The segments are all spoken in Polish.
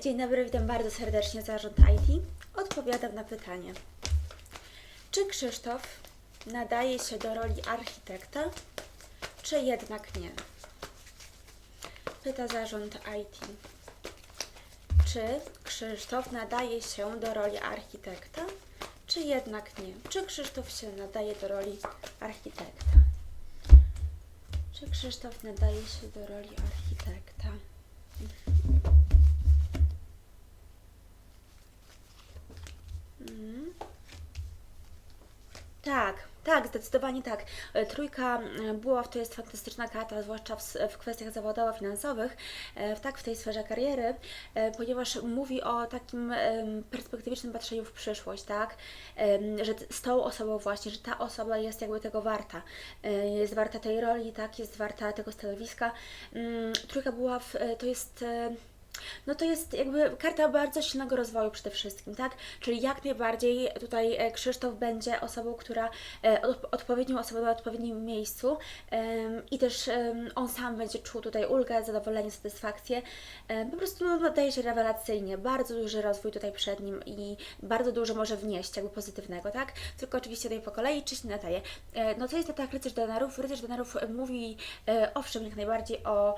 Dzień dobry, witam bardzo serdecznie Zarząd IT. Odpowiadam na pytanie. Czy Krzysztof nadaje się do roli architekta, czy jednak nie? Pyta Zarząd IT. Czy Krzysztof nadaje się do roli architekta, czy jednak nie? Czy Krzysztof się nadaje do roli architekta? Czy Krzysztof nadaje się do roli architekta? Tak, tak, zdecydowanie tak. E, Trójka e, Buław to jest fantastyczna karta, zwłaszcza w, w kwestiach zawodowo-finansowych, e, w- tak w tej sferze kariery, ponieważ mówi o takim perspektywicznym patrzeniu w przyszłość, tak, że z tą osobą właśnie, że ta osoba jest jakby tego warta, jest warta tej roli, tak, jest warta tego stanowiska. Mm, Trójka Buław to jest... no to jest jakby karta bardzo silnego rozwoju przede wszystkim, tak? Czyli jak najbardziej tutaj e, Krzysztof będzie osobą, która e, od- odpowiednią osobą na odpowiednim miejscu i też on sam będzie czuł tutaj ulgę, zadowolenie, satysfakcję. Po prostu no, nadaje się rewelacyjnie, bardzo duży rozwój tutaj przed nim i bardzo dużo może wnieść jakby pozytywnego, tak? Tylko oczywiście tutaj po kolei, czy się nadaje. E, No co jest tak rycerz denarów? Rycerz denarów mówi owszem jak najbardziej o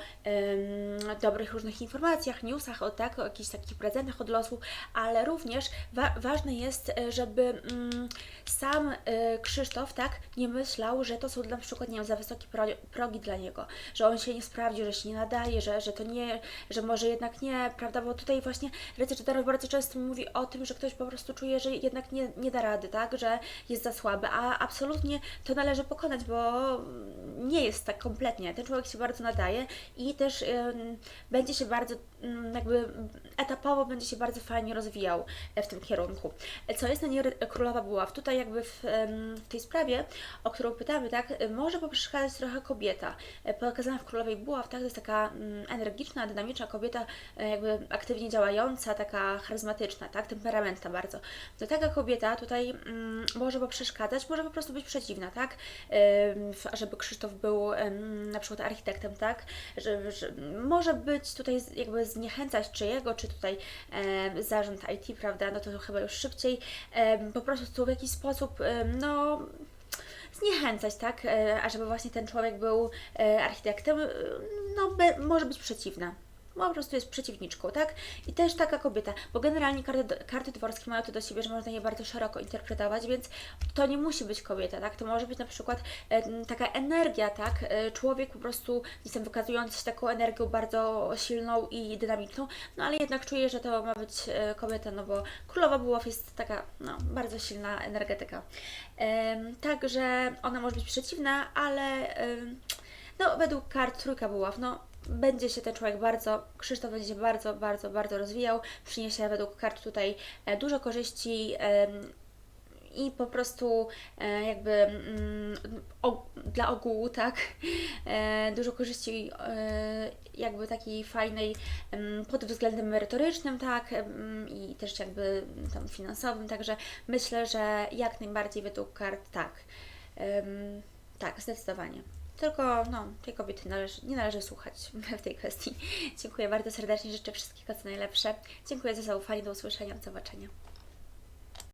dobrych różnych informacjach, newsach, o, tak, o jakichś takich prezentach od losu, ale również wa- ważne jest, e, żeby mm, sam e, Krzysztof tak nie myślał, że to są na przykład nie wiem, za wysokie pro, progi dla niego, że on się nie sprawdzi, że się nie nadaje, że, że to nie, że może jednak nie, prawda, bo tutaj właśnie Darów bardzo często mówi o tym, że ktoś po prostu czuje, że jednak nie, nie da rady, tak, że jest za słaby, a absolutnie to należy pokonać, bo nie jest tak kompletnie. Ten człowiek się bardzo nadaje i też ym, będzie się bardzo, ym, jakby etapowo będzie się bardzo fajnie rozwijał e, w tym kierunku. E, Co jest na niej królowa buław? Tutaj jakby w, w tej sprawie, o którą pytamy, tak, y, może poprzeszkadzać trochę kobieta. E, Pokazana w królowej buław, tak, to jest taka mm, energiczna, dynamiczna kobieta, e, jakby aktywnie działająca, taka charyzmatyczna, tak, temperamentna bardzo. To taka kobieta tutaj mm, może poprzeszkadzać, może po prostu być przeciwna, tak, żeby Krzysztof był na przykład architektem, tak, że, że może być tutaj z- jakby zniechęcać czy jego, czy tutaj em, zarząd IT, prawda, no to chyba już szybciej, em, po prostu w jakiś sposób, em, no zniechęcać, tak, e, ażeby właśnie ten człowiek był e, architektem, e, no be, może być przeciwna. Po prostu jest przeciwniczką, tak? I też taka kobieta, bo generalnie karty, karty dworskie mają to do siebie, że można je bardzo szeroko interpretować, więc to nie musi być kobieta, tak? To może być na przykład e, taka energia, tak? E, człowiek po prostu jestem wykazujący się taką energią bardzo silną i dynamiczną, no ale jednak czuję, że to ma być e, kobieta, no bo królowa buław jest taka, no, bardzo silna energetyka. Em, Także ona może być przeciwna, ale em, no, według kart trójka buław, no, będzie się ten człowiek bardzo, Krzysztof będzie się bardzo, bardzo, bardzo rozwijał, przyniesie według kart tutaj e, dużo korzyści i po prostu e, jakby mm, dla ogółu, tak, e, dużo korzyści jakby takiej fajnej pod względem merytorycznym, tak, i też jakby tam finansowym, także myślę, że jak najbardziej według kart tak. Tak, zdecydowanie. Tylko no, tej kobiety należy, nie należy słuchać w tej kwestii. Dziękuję bardzo serdecznie, życzę wszystkiego co najlepsze. Dziękuję za zaufanie, do usłyszenia, do zobaczenia.